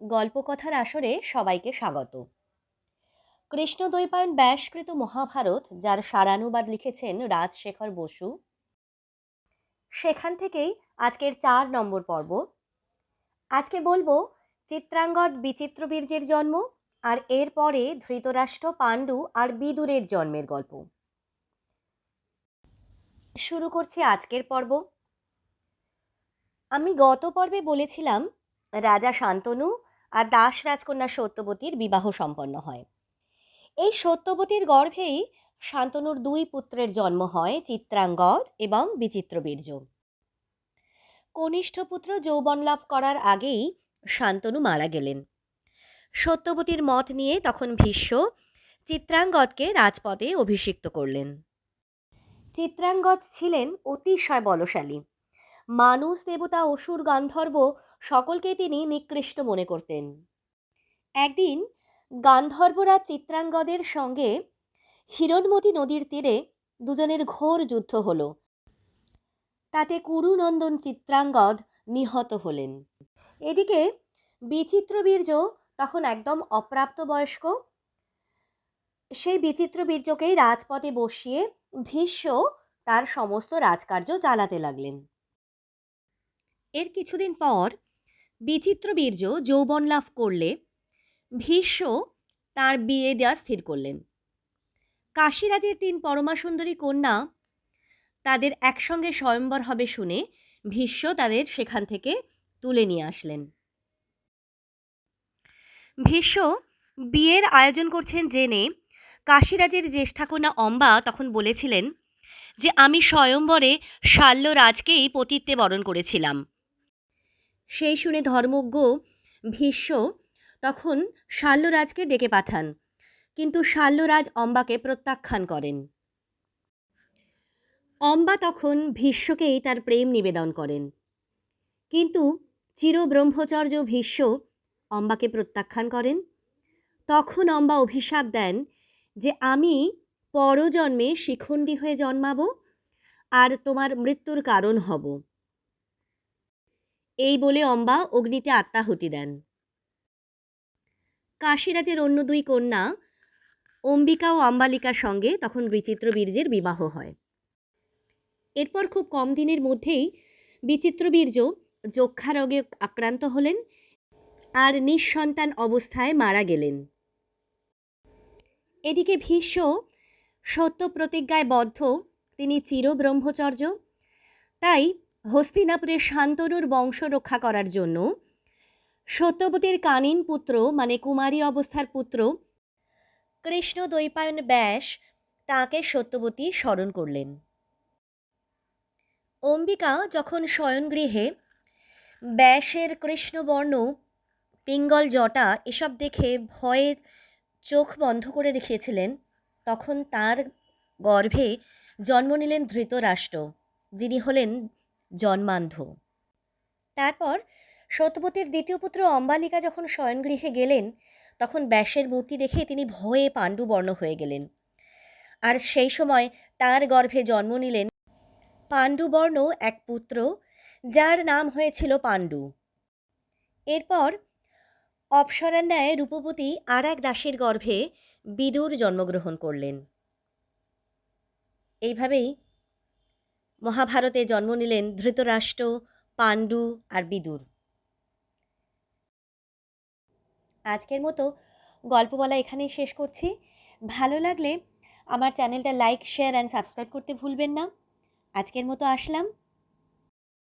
গল্পকথার আসরে সবাইকে স্বাগত। কৃষ্ণদ্বৈপায়ন ব্যাসকৃত মহাভারত, যার সারানুবাদ লিখেছেন রাজশেখর বসু। সেখান থেকেই আজকের চার নম্বর পর্ব। আজকে বলব চিত্রাঙ্গদ বিচিত্রবীর্যের জন্ম আর এরপরে ধৃতরাষ্ট্র, পাণ্ডু আর বিদুরের জন্মের গল্প। শুরু করছি আজকের পর্ব। আমি গত পর্বে বলেছিলাম, রাজা শান্তনু আর দাস রাজকন্যা সত্যবতীর বিবাহ সম্পন্ন হয়। এই সত্যবতীর গর্ভেই শান্তনুর দুই পুত্রের জন্ম হয়, চিত্রাঙ্গদ এবং বিচিত্রবীর্য কনিষ্ঠ পুত্র যৌবন লাভ করার আগেই শান্তনু মারা গেলেন। সত্যবতীর মত নিয়ে তখন ভীষ্ম চিত্রাঙ্গদকে রাজপদে অভিষিক্ত করলেন। চিত্রাঙ্গদ ছিলেন অতিশয় বলশালী। মানুষ, দেবতা, অসুর, গান্ধর্ব সকলকে তিনি নিকৃষ্ট মনে করতেন। একদিন গান্ধর্বরা চিত্রাঙ্গদের সঙ্গে হিরণমতি নদীর তীরে দুজনের ঘোর যুদ্ধ হল। তাতে কুরুনন্দন চিত্রাঙ্গদ নিহত হলেন। এদিকে বিচিত্রবীর্য তখন একদম অপ্রাপ্তবয়স্ক। সেই বিচিত্রবীর্যকেই রাজপথে বসিয়ে ভীষ্ম তার সমস্ত রাজকার্য চালাতে লাগলেন। এর কিছুদিন পর বিচিত্র বীর্য যৌবন লাভ করলে ভীষ্ম তার বিয়ে দেওয়া স্থির করলেন। কাশীরাজের তিন পরমাসুন্দরী কন্যা তাদের একসঙ্গে স্বয়ম্বর হবে শুনে ভীষ্ম তাদের সেখান থেকে তুলে নিয়ে আসলেন। ভীষ্ম বিয়ের আয়োজন করছেন জেনে কাশীরাজের জ্যেষ্ঠাকন্যা অম্বা তখন বলেছিলেন যে, আমি স্বয়ম্বরে শাল্য রাজকেই পতিত্বে বরণ করেছিলাম। সেই শুনে ধর্মজ্ঞ ভীষ্ম তখন শাল্যরাজকে ডেকে পাঠান। কিন্তু শাল্যরাজ অম্বাকে প্রত্যাখ্যান করেন। অম্বা তখন ভীষ্মকেই তার প্রেম নিবেদন করেন। কিন্তু চিরব্রহ্মচর্য ভীষ্ম অম্বাকে প্রত্যাখ্যান করেন। তখন অম্বা অভিশাপ দেন যে, আমি পরজন্মে শিখণ্ডী হয়ে জন্মাবো আর তোমার মৃত্যুর কারণ হব। এই বলে অম্বা অগ্নিতে আত্মাহুতি দেন। কাশীরাজের অন্য দুই কন্যা অম্বিকা ও অম্বালিকার সঙ্গে তখন বিচিত্র বীর্যের বিবাহ হয়। এরপর খুব কম দিনের মধ্যেই বিচিত্র বীর্য যক্ষা রোগে আক্রান্ত হলেন আর নিঃসন্তান অবস্থায় মারা গেলেন। এদিকে ভীষ্ম সত্য প্রতিজ্ঞায় বদ্ধ, তিনি চিরব্রহ্মচর্য, তাই হস্তিনাপুরের শান্তনুর বংশ রক্ষা করার জন্য। সত্যবতীর কানিন পুত্র মানে কুমারী অবস্থার পুত্র, কৃষ্ণ দ্বৈপায়ন ব্যাস তাকে সত্যবতী স্মরণ করলেন। অম্বিকা যখন শয়নগৃহে ব্যাসের কৃষ্ণবর্ণ, পিঙ্গল, জটা এসব দেখে ভয়ে চোখ বন্ধ করে রেখেছিলেন তখন তার গর্ভে জন্ম নিলেন ধৃতরাষ্ট্র, যিনি হলেন জন্মান্ধ। তারপর সত্যবতীর দ্বিতীয় পুত্র অম্বালিকা যখন শয়নগৃহে গেলেন, তখন ব্যাসের মূর্তি দেখে তিনি ভয়ে পাণ্ডুবর্ণ হয়ে গেলেন। আর সেই সময় তার গর্ভে জন্ম নিলেন পাণ্ডুবর্ণ এক পুত্র, যার নাম হয়েছিল পাণ্ডু। এরপর অপসরার ন্যায় রূপবতী আর এক দাসীর গর্ভে বিদুর জন্মগ্রহণ করলেন। এইভাবেই মহাভারতে জন্ম নিলেন ধৃতরাষ্ট্র, পাণ্ডু আর বিদুর। আজকের মতো গল্প বলা এখানেই শেষ করছি। ভালো লাগলে আমার চ্যানেলটা লাইক, শেয়ার অ্যান্ড সাবস্ক্রাইব করতে ভুলবেন না। আজকের মতো আসলাম।